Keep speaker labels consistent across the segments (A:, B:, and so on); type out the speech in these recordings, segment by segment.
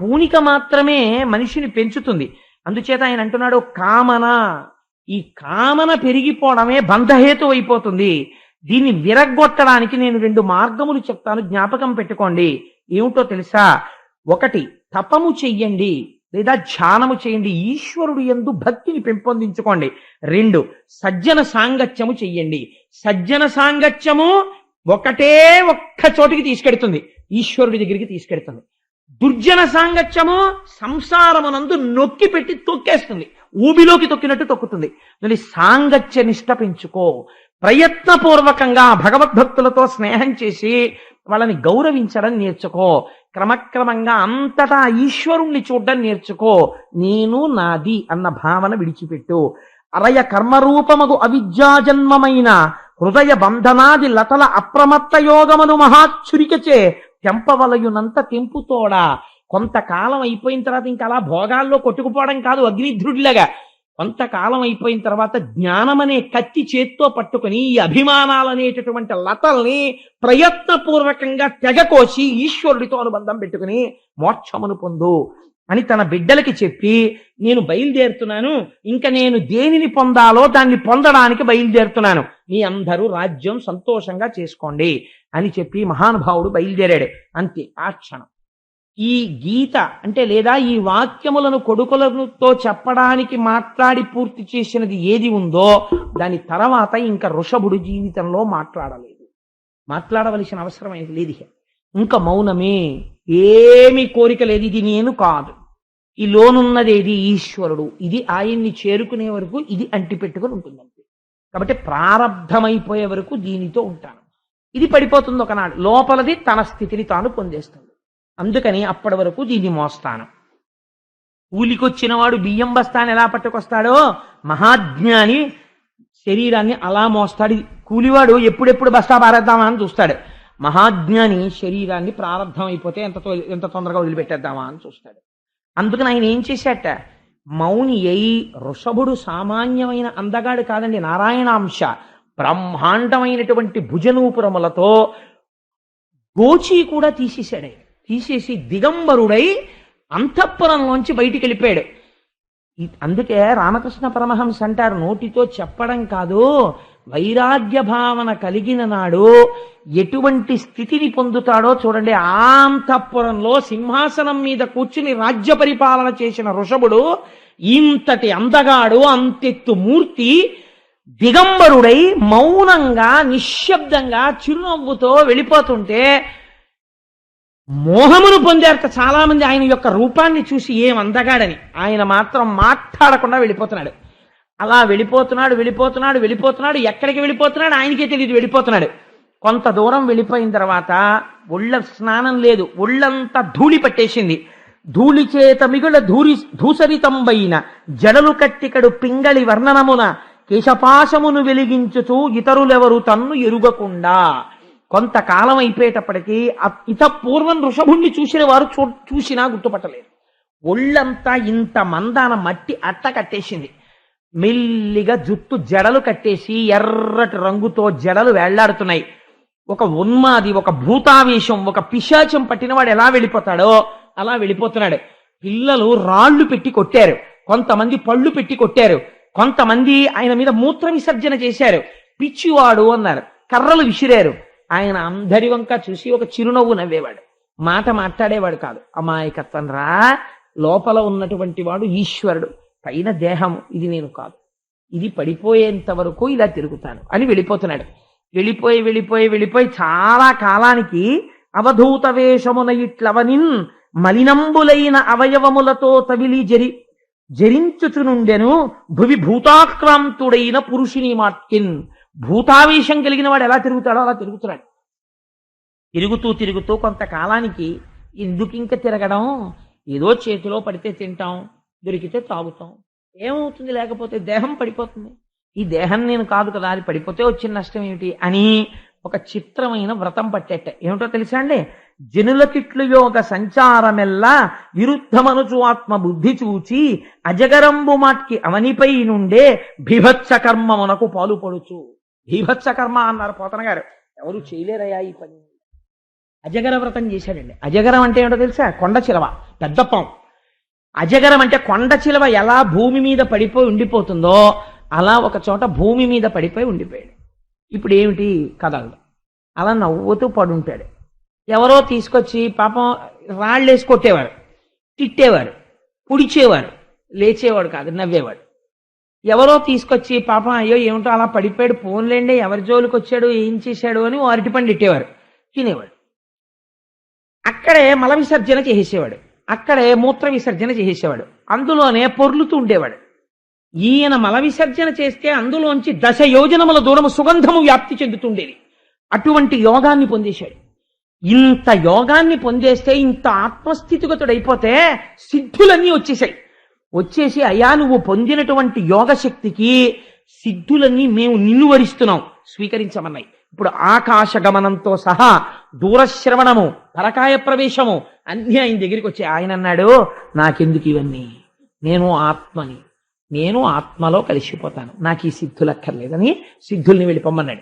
A: పూనిక మాత్రమే మనిషిని పెంచుతుంది. అందుచేత ఆయన అంటున్నాడు కామన. ఈ కామన పెరిగిపోవడమే బంధహేతు అయిపోతుంది. దీన్ని విరగ్గొట్టడానికి నేను రెండు మార్గములు చెప్తాను జ్ఞాపకం పెట్టుకోండి. ఏమిటో తెలుసా? ఒకటి తపము చెయ్యండి లేదా ధ్యానము చేయండి ఈశ్వరుడు ఎందు భక్తిని పెంపొందించుకోండి. రెండు సజ్జన సాంగత్యము చెయ్యండి. సజ్జన సాంగత్యము ఒకటే ఒక్క చోటికి తీసుకెడుతుంది ఈశ్వరుడి దగ్గరికి తీసుకెడుతుంది. దుర్జన సాంగత్యము సంసారమునందు నొక్కి పెట్టి తొక్కేస్తుంది. ఊబిలోకి తొక్కినట్టు తొక్కుతుంది. మళ్ళీ సాంగత్య నిష్ట పెంచుకో. ప్రయత్నపూర్వకంగా భగవద్భక్తులతో స్నేహం చేసి వాళ్ళని గౌరవించడం నేర్చుకో. క్రమక్రమంగా అంతటా ఈశ్వరుణ్ణి చూడడం నేర్చుకో. నేను నాది అన్న భావన విడిచిపెట్టు. అరయ కర్మరూపముగు అవిద్యాజన్మమైన హృదయ బంధనాది లతల అప్రమత్త యోగమును మహాచురికచే తెంపవలయునంత తెంపుతోడా కొంతకాలం అయిపోయిన తర్వాత ఇంకా అలా భోగాల్లో కొట్టుకుపోవడం కాదు అగ్నిధ్రుడిలాగా కొంతకాలం అయిపోయిన తర్వాత జ్ఞానం అనే కత్తి చేత్తో పట్టుకుని ఈ అభిమానాలనేటటువంటి లతల్ని ప్రయత్నపూర్వకంగా తెగకోసి ఈశ్వరుడితో అనుబంధం పెట్టుకుని మోక్షమును పొందు. అని తన బిడ్డలకి చెప్పి నేను బయలుదేరుతున్నాను ఇంకా నేను దేనిని పొందాలో దాన్ని పొందడానికి బయలుదేరుతున్నాను. మీ అందరూ రాజ్యం సంతోషంగా చేసుకోండి అని చెప్పి మహానుభావుడు బయలుదేరాడు. అంతే ఆ క్షణం. ఈ గీత అంటే లేదా ఈ వాక్యములను కొడుకులతో చెప్పడానికి మాట్లాడి పూర్తి చేసినది ఏది ఉందో దాని తర్వాత ఇంకా ఋషభుడు జీవితంలో మాట్లాడలేదు. మాట్లాడవలసిన అవసరం అనేది లేదు ఇంకా మౌనమే. ఏమి కోరిక లేదు ఇది నేను కాదు. ఈ లోనున్నది ఏది? ఈశ్వరుడు. ఇది ఆయన్ని చేరుకునే వరకు ఇది అంటిపెట్టుకుని ఉంటుందండి కాబట్టి ప్రారంధమైపోయే వరకు దీనితో ఉంటాను. ఇది పడిపోతుంది ఒకనాడు. లోపలది తన స్థితిని తాను పొందేస్తుంది అందుకని అప్పటి వరకు దీన్ని మోస్తాను. కూలికొచ్చినవాడు బియ్యం బస్తాను ఎలా పట్టుకొస్తాడో? మహాజ్ఞాని శరీరాన్ని అలా మోస్తాడు. కూలివాడు ఎప్పుడెప్పుడు బస్తా పారేద్దామా అని చూస్తాడు. మహాజ్ఞాని శరీరాన్ని ప్రారంభం అయిపోతే ఎంత ఎంత తొందరగా వదిలిపెట్టేద్దామా అని చూస్తాడు. అందుకని ఆయన ఏం చేశాట? మౌని అయి ఋషభుడు సామాన్యమైన అందగాడు కాదండి నారాయణాంశ. బ్రహ్మాండమైనటువంటి భుజనూపురములతో గోచి కూడా తీసేశాడు. తీసేసి దిగంబరుడై అంతఃపురంలోంచి బయటికి వెళ్ళిపోయాడు. అందుకే రామకృష్ణ పరమహంస అంటారు నోటితో చెప్పడం కాదు వైరాగ్య భావన కలిగిన నాడు ఎటువంటి స్థితిని పొందుతాడో చూడండి. ఆంతఃపురంలో సింహాసనం మీద కూర్చుని రాజ్య పరిపాలన చేసిన ఋషభుడు ఇంతటి అందగాడు అంతెత్తు మూర్తి దిగంబరుడై మౌనంగా నిశ్శబ్దంగా చిరునవ్వుతో వెళ్ళిపోతుంటే మోహమును పొందారట చాలామంది. ఆయన యొక్క రూపాన్ని చూసి ఏం అందగాడని. ఆయన మాత్రం మాట్లాడకుండా వెళ్ళిపోతున్నాడు. అలా వెళ్ళిపోతున్నాడు వెళ్ళిపోతున్నాడు వెళ్ళిపోతున్నాడు ఎక్కడికి వెళ్ళిపోతున్నాడు? ఆయనకే తెలియదు వెళ్ళిపోతున్నాడు. కొంత దూరం వెళ్ళిపోయిన తర్వాత ఒళ్ళ స్నానం లేదు ఒళ్ళంతా ధూళి పట్టేసింది. ధూళి చేత మిగుల ధూరి ధూసరితంబైన జడలు కట్టికడు పింగళి వర్ణనమున కేశపాశమును వెలిగించుచు ఇతరులెవరు తన్ను ఎరుగకుండా. కొంతకాలం అయిపోయేటప్పటికీ ఇత పూర్వం ఋషభుణ్ణి చూసిన వారు చూ చూసినా గుర్తుపట్టలేదు. ఒళ్ళంతా ఇంత మందాన మట్టి అట్ట కట్టేసింది. మెల్లిగా జుట్టు జడలు కట్టేసి ఎర్రటి రంగుతో జడలు వేళ్ళాడుతున్నాయి. ఒక ఉన్మాది ఒక భూతావేశం ఒక పిశాచం పట్టినవాడు ఎలా వెళ్ళిపోతాడో అలా వెళ్ళిపోతున్నాడు. పిల్లలు రాళ్ళు పెట్టి కొట్టారు. కొంతమంది పళ్ళు పెట్టి కొట్టారు. కొంతమంది ఆయన మీద మూత్ర విసర్జన చేశారు. పిచ్చివాడు అన్నారు. కర్రలు విసిరారు. ఆయన అందరి వంక చూసి ఒక చిరునవ్వు నవ్వేవాడు. మాట మాట్లాడేవాడు కాదు. అమాయకత్వం రా. లోపల ఉన్నటువంటి వాడు ఈశ్వరుడు. పైన దేహం ఇది నేను కాదు. ఇది పడిపోయేంత వరకు ఇలా తిరుగుతాను అని వెళ్ళిపోతున్నాడు. వెళ్ళిపోయి వెళ్ళిపోయి వెళ్ళిపోయి చాలా కాలానికి అవధూత వేషమున ఇట్లవనిన్ మలినంబులైన అవయవములతో తవిలి జరి జరించుచునుండెను భువి భూతాక్రాంతుడైన పురుషుని మాట్కిన్ భూతావేశం కలిగిన వాడు ఎలా తిరుగుతాడో అలా తిరుగుతున్నాడు. తిరుగుతూ తిరుగుతూ కొంతకాలానికి ఎందుకు ఇంక తిరగడం? ఏదో చేతిలో పడితే తింటాం. దొరికితే తాగుతాం. ఏమవుతుంది? లేకపోతే దేహం పడిపోతుంది. ఈ దేహం నేను కాదు కదా అది పడిపోతే వచ్చిన నష్టం ఏమిటి అని ఒక చిత్రమైన వ్రతం పట్టేట. ఏమిటో తెలుసా అండి? జనులకిట్లు యోగ సంచారమెల్లా విరుద్ధమనుచు ఆత్మ బుద్ధి చూచి అజగరంబు మాట్కి అవనిపై నుండే భీవత్స కర్మ మనకు పాలు పడుచు. బీభత్స కర్మ అన్నారు పోతన గారు. ఎవరు చేయలేరయ్యా ఈ పని? అజగర వ్రతం చేశాడండి. అజగరం అంటే ఏమిటో తెలుసా? కొండ చిలవ. పెద్ద పాము. అజగరం అంటే కొండ చిలవ ఎలా భూమి మీద పడిపోయి ఉండిపోతుందో అలా ఒక చోట భూమి మీద పడిపోయి ఉండిపోయాడు. ఇప్పుడు ఏమిటి కథలు అలా నవ్వుతూ పడుంటాడు. ఎవరో తీసుకొచ్చి పాపం రాళ్ళేసి కొట్టేవారు తిట్టేవారు పుడిచేవారు లేచేవాడు కాదు నవ్వేవాడు. ఎవరో తీసుకొచ్చి పాపం అయ్యో ఏమిటో అలా పడిపోయాడు పోన్లేండి ఎవరి జోలికి వచ్చాడు ఏం చేశాడు అని వారిటి అరటిపండు ఇట్టేవారు తినేవాడు. అక్కడే మల విసర్జన చేసేవాడు. అక్కడే మూత్ర విసర్జన చేసేవాడు. అందులోనే పొర్లుతూ ఉండేవాడు. ఈయన మల విసర్జన చేస్తే అందులోంచి దశ యోజనముల దూరము సుగంధము వ్యాప్తి చెందుతుండేది. అటువంటి యోగాన్ని పొందేశాడు. ఇంత యోగాన్ని పొందేస్తే ఇంత ఆత్మస్థితిగతుడైపోతే సిద్ధులన్నీ వచ్చేసాయి వచ్చేసి అయ్యా నువ్వు పొందినటువంటి యోగ శక్తికి సిద్ధులన్నీ మేము నిన్ను వరిస్తున్నాం. స్వీకరించమన్నాయి. ఇప్పుడు ఆకాశ గమనంతో సహా దూరశ్రవణము పరకాయ ప్రవేశము అన్నీ ఆయన దగ్గరికి వచ్చి ఆయన అన్నాడు నాకెందుకు ఇవన్నీ? నేను ఆత్మని నేను ఆత్మలో కలిసిపోతాను. నాకు ఈ సిద్ధులు అక్కర్లేదని సిద్ధుల్ని వెళ్ళిపోమ్మన్నాడు.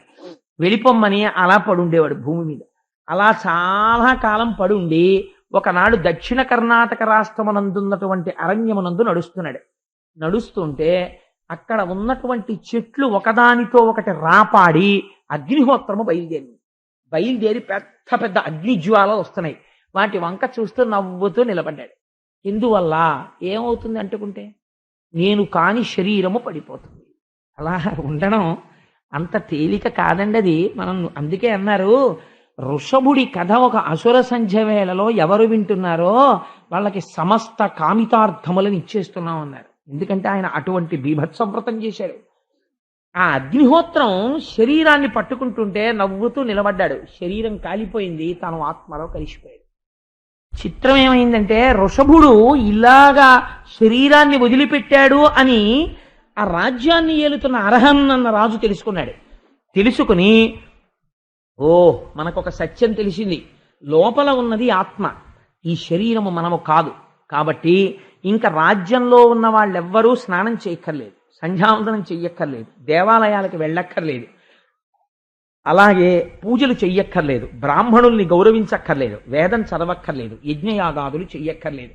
A: వెళ్ళిపోమ్మని అలా పడుండేవాడు భూమి మీద. అలా చాలా కాలం పడుండి ఒకనాడు దక్షిణ కర్ణాటక రాష్ట్రమునందున్నటువంటి అరణ్యమునందు నడుస్తున్నాడు. నడుస్తుంటే అక్కడ ఉన్నటువంటి చెట్లు ఒకదానితో ఒకటి రాపాడి అగ్నిహోత్రము బయలుదేరింది. బయలుదేరి పెద్ద పెద్ద అగ్నిజ్వాలలు వస్తున్నాయి. వాటి వంక చూస్తూ నవ్వుతూ నిలబడ్డాడు. ఎందువల్ల? ఏమవుతుంది? అంటుకుంటే నేను కాని శరీరము పడిపోతుంది. అలా ఉండడం అంత తేలిక కాదండి అది. మనం అందుకే అన్నారు ఋషభుడి కథ ఒక అసుర సంధ్య వేళలో ఎవరు వింటున్నారో వాళ్ళకి సమస్త కామితార్థములను ఇచ్చేస్తున్నాం అన్నారు. ఎందుకంటే ఆయన అటువంటి బీభత్సవ్రతం చేశాడు. ఆ అగ్నిహోత్రం శరీరాన్ని పట్టుకుంటుంటే నవ్వుతూ నిలబడ్డాడు. శరీరం కాలిపోయింది తను ఆత్మలో కలిసిపోయాడు. చిత్రం ఏమైందంటే ఋషభుడు ఇలాగా శరీరాన్ని వదిలిపెట్టాడు అని ఆ రాజ్యాన్ని ఏలుతున్న అర్హన్ అన్న రాజు తెలుసుకున్నాడు. తెలుసుకుని ఓ మనకొక సత్యం తెలిసింది. లోపల ఉన్నది ఆత్మ. ఈ శరీరము మనము కాదు. కాబట్టి ఇంకా రాజ్యంలో ఉన్న వాళ్ళెవ్వరూ స్నానం చేయక్కర్లేదు. సంధ్యావందనం చెయ్యక్కర్లేదు. దేవాలయాలకు వెళ్ళక్కర్లేదు. అలాగే పూజలు చెయ్యక్కర్లేదు. బ్రాహ్మణుల్ని గౌరవించక్కర్లేదు. వేదం చదవక్కర్లేదు. యజ్ఞయాగాదులు చెయ్యక్కర్లేదు.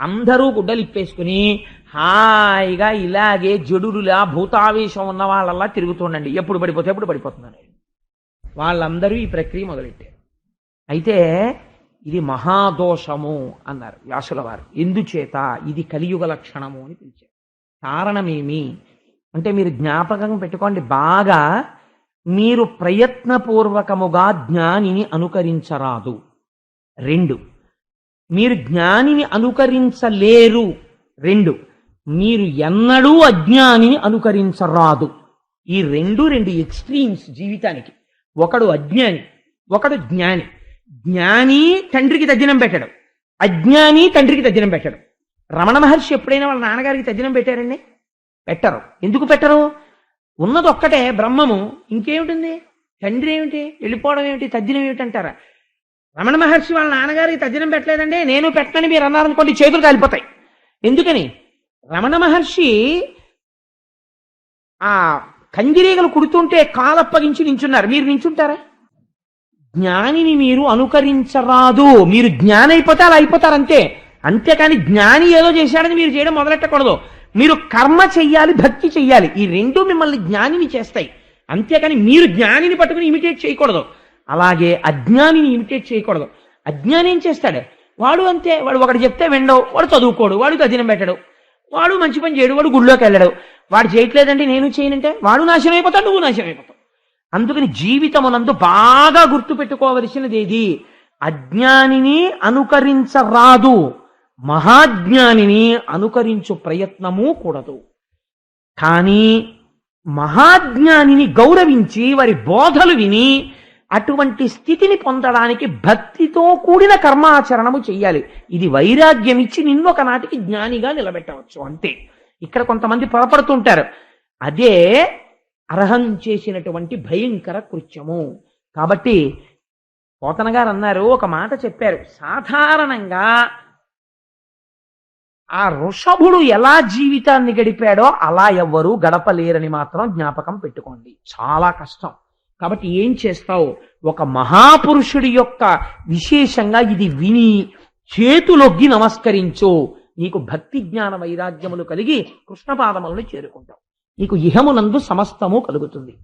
A: అందరూ గుడ్డలిప్పేసుకుని హాయిగా ఇలాగే జడులులా భూతావేశం ఉన్న వాళ్ళలా తిరుగుతుండండి. ఎప్పుడు పడిపోతే ఎప్పుడు పడిపోతున్నారు వాళ్ళందరూ ఈ ప్రక్రియ మొదలెట్టారు. అయితే ఇది మహాదోషము అన్నారు వ్యాసుల వారు ఎందుచేత? ఇది కలియుగ లక్షణము అని పిలిచారు. కారణమేమి? అంటే మీరు జ్ఞాపకం పెట్టుకోండి బాగా మీరు ప్రయత్నపూర్వకముగా జ్ఞానిని అనుకరించరాదు. రెండు మీరు జ్ఞానిని అనుకరించలేరు. రెండు మీరు ఎన్నడూ అజ్ఞానిని అనుకరించరాదు. ఈ రెండు రెండు ఎక్స్ట్రీమ్స్ జీవితానికి. ఒకడు అజ్ఞాని ఒకడు జ్ఞాని. జ్ఞాని తండ్రికి తజ్జనం పెట్టడం. అజ్ఞాని తండ్రికి తజ్జనం పెట్టడం. రమణ మహర్షి ఎప్పుడైనా వాళ్ళ నాన్నగారికి తద్దినం పెట్టారండి? పెట్టరు. ఎందుకు పెట్టరు? ఉన్నది ఒక్కటే బ్రహ్మము. ఇంకేమిటింది? తండ్రి ఏమిటి? వెళ్ళిపోవడం ఏమిటి? తద్దినం ఏమిటి అంటారా? రమణ మహర్షి వాళ్ళ నాన్నగారికి తద్దినం పెట్టలేదండి. నేను పెట్టనని మీరు అన్నారనుకోండి చేతులు కాలిపోతాయి. ఎందుకని? రమణ మహర్షి ఆ కందిరీగలు కుడుతుంటే కాలప్పగించి నించున్నారు. మీరు నించుంటారా? జ్ఞానిని మీరు అనుకరించరాదు. మీరు జ్ఞానైపోతే అయిపోతే అలా అయిపోతారు అంతే అంతేకాని జ్ఞాని ఏదో చేశాడని మీరు చేయడం మొదలెట్టకూడదు. మీరు కర్మ చెయ్యాలి భక్తి చెయ్యాలి. ఈ రెండు మిమ్మల్ని జ్ఞానిని చేస్తాయి. అంతేకాని మీరు జ్ఞానిని పట్టుకుని ఇమిటేట్ చేయకూడదు. అలాగే అజ్ఞానిని ఇమిటేట్ చేయకూడదు. అజ్ఞాని ఏం చేస్తాడు? వాడు అంతే. వాడు ఒకటి చెప్తే విండవు వాడు చదువుకోడు. వాడు తదినం పెట్టడు. వాడు మంచి పని చేయడు. వాడు గుళ్ళోకి వెళ్ళడు. వాడు చేయట్లేదంటే నేను చేయనంటే? వాడు నాశనం అయిపోతాడు. నువ్వు నాశనం అయిపోతావు. అందుకని జీవితమునందు బాగా గుర్తుపెట్టుకోవలసినది ఏది? అజ్ఞానిని అనుకరించరాదు. మహాజ్ఞానిని అనుకరించు ప్రయత్నము కూడదు. కానీ మహాజ్ఞానిని గౌరవించి వారి బోధలు విని అటువంటి స్థితిని పొందడానికి భక్తితో కూడిన కర్మాచరణము చేయాలి ఇది వైరాగ్యం ఇచ్చి నిన్ను ఒకనాటికి జ్ఞానిగా నిలబెట్టవచ్చు. అంతే. ఇక్కడ కొంతమంది పొరపడుతుంటారు. అదే అర్హం చేసినటువంటి భయంకర కృత్యము. కాబట్టి పోతన గారు అన్నారు ఒక మాట చెప్పారు. సాధారణంగా ఆ ఋషభుడు ఎలా జీవితాన్ని గడిపాడో అలా ఎవ్వరూ గడపలేరని మాత్రం జ్ఞాపకం పెట్టుకోండి. చాలా కష్టం. కాబట్టి ఏం చేస్తావు? ఒక మహాపురుషుడి యొక్క విశేషంగా ఇది విని చేతులొగ్గి నమస్కరించు. నీకు భక్తి జ్ఞాన వైరాగ్యములు కలిగి కృష్ణపాదములను చేరుకుంటావు. నీకు ఇహమునందు సమస్తము కలుగుతుంది.